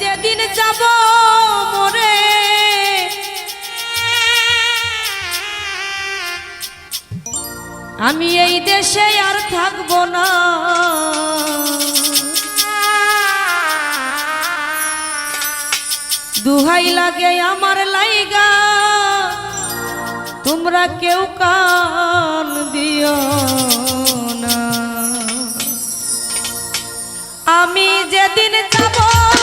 যেদিন যাব মরে। আমি এই দেশে আর থাকব না। দুহাই লাগে আমার লাইগা। তোমরা কেউ কান দিও না। আমি যেদিন যাব